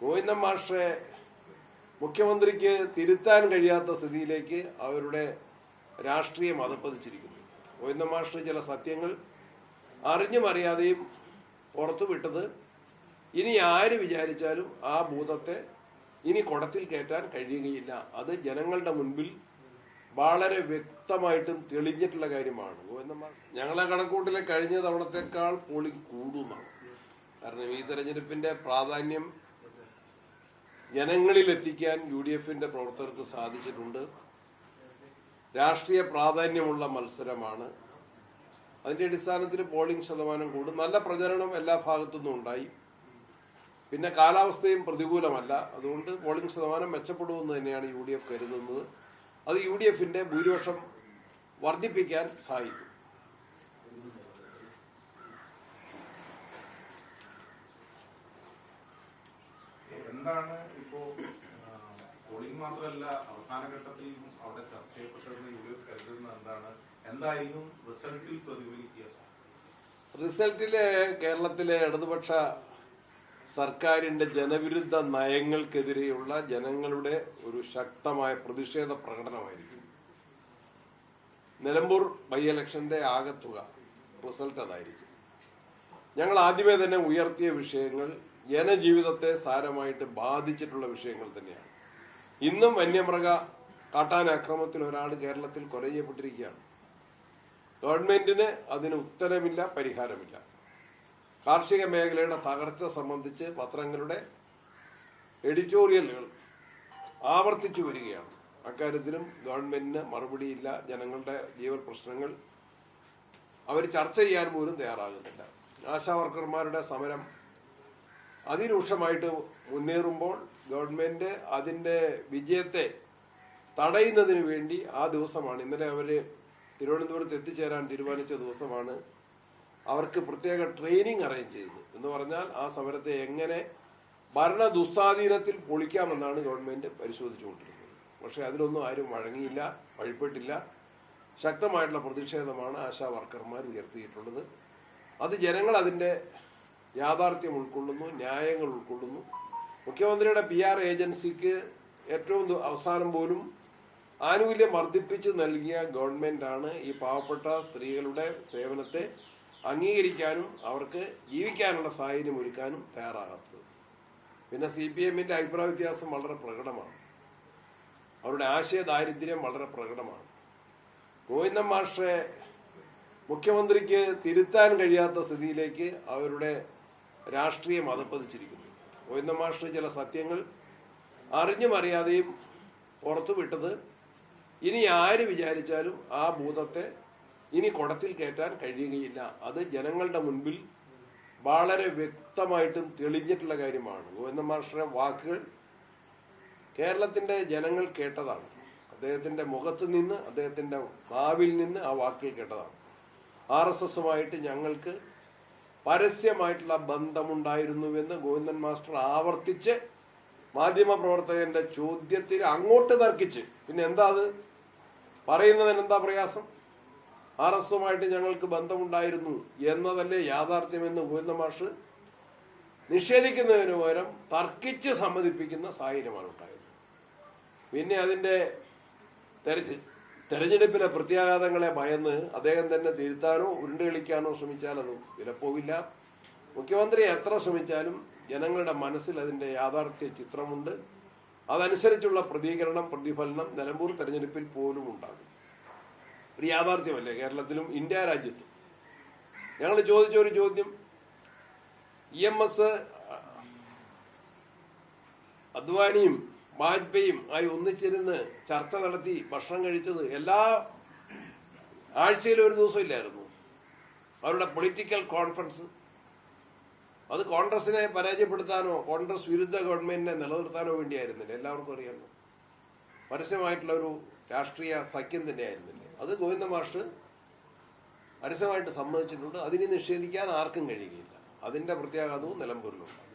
ഗോവിന്ദൻ മാഷെ മുഖ്യമന്ത്രിക്ക് തിരുത്താൻ കഴിയാത്ത സ്ഥിതിയിലേക്ക് അവരുടെ രാഷ്ട്രീയം അതപ്പതിച്ചിരിക്കുന്നു ഗോവിന്ദൻ മാഷ് ചില സത്യങ്ങൾ അറിഞ്ഞും അറിയാതെയും പുറത്തു വിട്ടത് ഇനി ആര് വിചാരിച്ചാലും ആ ഭൂതത്തെ ഇനി കുടത്തിൽ കയറ്റാൻ കഴിയുകയില്ല. അത് ജനങ്ങളുടെ മുൻപിൽ വളരെ വ്യക്തമായിട്ടും തെളിഞ്ഞിട്ടുള്ള കാര്യമാണ്. ഞങ്ങളെ കണക്കൂട്ടിലെ കഴിഞ്ഞ തവണത്തെക്കാൾ പോളിംഗ് കൂടുന്നതാണ് കാരണം ഈ തെരഞ്ഞെടുപ്പിന്റെ പ്രാധാന്യം ജനങ്ങളിൽ എത്തിക്കാൻ യു ഡി എഫിന്റെ പ്രവർത്തകർക്ക് സാധിച്ചിട്ടുണ്ട്. രാഷ്ട്രീയ പ്രാധാന്യമുള്ള മത്സരമാണ്. അതിന്റെ അടിസ്ഥാനത്തിൽ പോളിംഗ് ശതമാനം കൂടും. നല്ല പ്രചരണം എല്ലാ ഭാഗത്തുനിന്നും ഉണ്ടായി. പിന്നെ കാലാവസ്ഥയും പ്രതികൂലമല്ല. അതുകൊണ്ട് പോളിംഗ് ശതമാനം മെച്ചപ്പെടുമെന്ന് തന്നെയാണ് യു ഡി എഫ് കരുതുന്നത്. അത് യു ഡി എഫിന്റെ ഭൂരിപക്ഷം വർദ്ധിപ്പിക്കാൻ സഹായിക്കും. എന്താണ് ഇപ്പോ പോളിംഗ് മാത്രമല്ല അവസാന ഘട്ടത്തിൽ അവിടെ ചർച്ച ചെയ്യപ്പെട്ടതെന്ന് യു ഡി എഫ് കരുതുന്നത് എന്താണ്? എന്തായിരുന്നു റിസൾട്ടിൽ പ്രതിഫലിക്കുക? റിസൾട്ടിൽ കേരളത്തിലെ ഇടതുപക്ഷ സർക്കാരിന്റെ ജനവിരുദ്ധ നയങ്ങൾക്കെതിരെയുള്ള ജനങ്ങളുടെ ഒരു ശക്തമായ പ്രതിഷേധ പ്രകടനമായിരിക്കും. നിലമ്പൂർ ബൈ ഇലക്ഷന്റെ ആകത്തുക റിസൾട്ട് അതായിരിക്കും. ഞങ്ങൾ ആദ്യമേ തന്നെ ഉയർത്തിയ വിഷയങ്ങൾ ജനജീവിതത്തെ സാരമായിട്ട് ബാധിച്ചിട്ടുള്ള വിഷയങ്ങൾ തന്നെയാണ്. ഇന്നും വന്യമൃഗ കാട്ടാനാക്രമത്തിൽ ഒരാൾ കേരളത്തിൽ കൊല ചെയ്യപ്പെട്ടിരിക്കുകയാണ്. ഗവൺമെന്റിന് അതിന് ഉത്തരമില്ല പരിഹാരമില്ല. കാർഷിക മേഖലയുടെ തകർച്ച സംബന്ധിച്ച് പത്രങ്ങളുടെ എഡിറ്റോറിയലുകൾ ആവർത്തിച്ചു വരികയാണ്. അക്കാര്യത്തിലും ഗവൺമെന്റിന് മറുപടിയില്ല. ജനങ്ങളുടെ ജീവൻ പ്രശ്നങ്ങൾ അവർ ചർച്ച ചെയ്യാൻ പോലും തയ്യാറാകുന്നില്ല. ആശാവർക്കർമാരുടെ സമരം അതിരൂക്ഷമായിട്ട് മുന്നേറുമ്പോൾ ഗവൺമെന്റ് അതിന്റെ വിജയത്തെ തടയുന്നതിന് വേണ്ടി ആ ദിവസമാണ്. ഇന്നലെ അവർ തിരുവനന്തപുരത്ത് എത്തിച്ചേരാൻ തീരുമാനിച്ച ദിവസമാണ് അവർക്ക് പ്രത്യേക ട്രെയിനിങ് അറേഞ്ച് ചെയ്തത്. എന്ന് പറഞ്ഞാൽ ആ സമരത്തെ എങ്ങനെ ഭരണ ദുസ്വാധീനത്തിൽ പൊളിക്കാമെന്നാണ് ഗവൺമെന്റ് പരിശോധിച്ചുകൊണ്ടിരുന്നത് പക്ഷെ അതിലൊന്നും ആരും വഴങ്ങിയില്ല വഴിപ്പെട്ടില്ല. ശക്തമായിട്ടുള്ള പ്രതിഷേധമാണ് ആശാ വർക്കർമാർ ഉയർത്തിയിട്ടുള്ളത്. അത് ജനങ്ങൾ അതിന്റെ യാഥാർത്ഥ്യം ഉൾക്കൊള്ളുന്നു ന്യായങ്ങൾ ഉൾക്കൊള്ളുന്നു. മുഖ്യമന്ത്രിയുടെ പി ആർ ഏജൻസിക്ക് ഏറ്റവും അവസാനം പോലും ആനുകൂല്യം വർദ്ധിപ്പിച്ച് നൽകിയ ഗവൺമെന്റാണ് ഈ പാവപ്പെട്ട സ്ത്രീകളുടെ സേവനത്തെ അംഗീകരിക്കാനും അവർക്ക് ജീവിക്കാനുള്ള സാഹചര്യം ഒരുക്കാനും തയ്യാറാകാത്തത്. പിന്നെ സി പി എമ്മിന്റെ അഭിപ്രായ വ്യത്യാസം വളരെ പ്രകടമാണ്. അവരുടെ ആശയ ദാരിദ്ര്യം വളരെ പ്രകടമാണ്. ഗോവിന്ദൻ മാഷെ മുഖ്യമന്ത്രിക്ക് തിരുത്താൻ കഴിയാത്ത സ്ഥിതിയിലേക്ക് അവരുടെ രാഷ്ട്രീയം അതപ്പതിച്ചിരിക്കുന്നു ഗോവിന്ദ മാഷ് ചില സത്യങ്ങൾ അറിഞ്ഞും അറിയാതെയും പുറത്തുവിട്ടത് ഇനി ആര് വിചാരിച്ചാലും ആ ഭൂതത്തെ ഇനി കുടത്തിൽ കയറ്റാൻ കഴിയുകയില്ല. അത് ജനങ്ങളുടെ മുൻപിൽ വളരെ വ്യക്തമായിട്ടും തെളിഞ്ഞിട്ടുള്ള കാര്യമാണ്. ഗോവിന്ദ മാഷയുടെ വാക്കുകൾ കേരളത്തിന്റെ ജനങ്ങൾ കേട്ടതാണ്. അദ്ദേഹത്തിന്റെ മുഖത്ത് നിന്ന് അദ്ദേഹത്തിന്റെ നാവിൽ നിന്ന് ആ വാക്കുകൾ കേട്ടതാണ്. ആർ എസ് എസുമായിട്ട് ഞങ്ങൾക്ക് പരസ്യമായിട്ടുള്ള ബന്ധമുണ്ടായിരുന്നുവെന്ന് ഗോവിന്ദൻ മാസ്റ്റർ ആവർത്തിച്ച് മാധ്യമപ്രവർത്തകന്റെ ചോദ്യത്തിൽ അങ്ങോട്ട് തർക്കിച്ച്. പിന്നെ എന്താ അത്? പറയുന്നതിന് എന്താ പ്രയാസം? ആർ എസ് എസുമായിട്ട് ഞങ്ങൾക്ക് ബന്ധമുണ്ടായിരുന്നു എന്നതല്ലേ യാഥാർത്ഥ്യമെന്ന് ഗോവിന്ദ മാഷ് നിഷേധിക്കുന്നതിന് പകരം തർക്കിച്ച് സമ്മതിപ്പിക്കുന്ന സാഹചര്യമാണ് ഉണ്ടായത്. പിന്നെ അതിന്റെ തെരഞ്ഞെ- തെരഞ്ഞെടുപ്പിലെ പ്രത്യാഘാതങ്ങളെ ഭയന്ന് അദ്ദേഹം തന്നെ തിരുത്താനോ ഉരുണ്ടുകളിക്കാനോ ശ്രമിച്ചാൽ അത് വിലപ്പോവില്ല. മുഖ്യമന്ത്രി എത്ര ശ്രമിച്ചാലും ജനങ്ങളുടെ മനസ്സിൽ അതിന്റെ യാഥാർത്ഥ്യ ചിത്രമുണ്ട്. അതനുസരിച്ചുള്ള പ്രതികരണം പ്രതിഫലനം നിലമ്പൂർ തെരഞ്ഞെടുപ്പിൽ പോലും ഉണ്ടാകും. ഒരു യാഥാർത്ഥ്യമല്ലേ കേരളത്തിലും ഇന്ത്യ രാജ്യത്തും? ഞങ്ങൾ ചോദിച്ച ഒരു ചോദ്യം ഇ എം എസ് അദ്വാനിയും വാജ്പേയിയും ആയി ഒന്നിച്ചിരുന്ന് ചർച്ച നടത്തി ഭക്ഷണം കഴിച്ചത് എല്ലാ ആഴ്ചയിലും ഒരു ദിവസം ഇല്ലായിരുന്നു. അവരുടെ പൊളിറ്റിക്കൽ കോൺഫറൻസ്. അത് കോൺഗ്രസിനെ പരാജയപ്പെടുത്താനോ കോൺഗ്രസ് വിരുദ്ധ ഗവൺമെന്റിനെ നിലനിർത്താനോ വേണ്ടിയായിരുന്നില്ല. എല്ലാവർക്കും അറിയാമല്ലോ പരസ്യമായിട്ടുള്ള ഒരു രാഷ്ട്രീയ സഖ്യം തന്നെയായിരുന്നില്ലേ? അത് ഗോവിന്ദ മാഷ് പരസ്യമായിട്ട് സമ്മതിച്ചിട്ടുണ്ട്. അതിനെ നിഷേധിക്കാൻ ആർക്കും കഴിയുകയില്ല. അതിന്റെ പ്രത്യാഘാതവും നിലമ്പൂരിലുണ്ട്.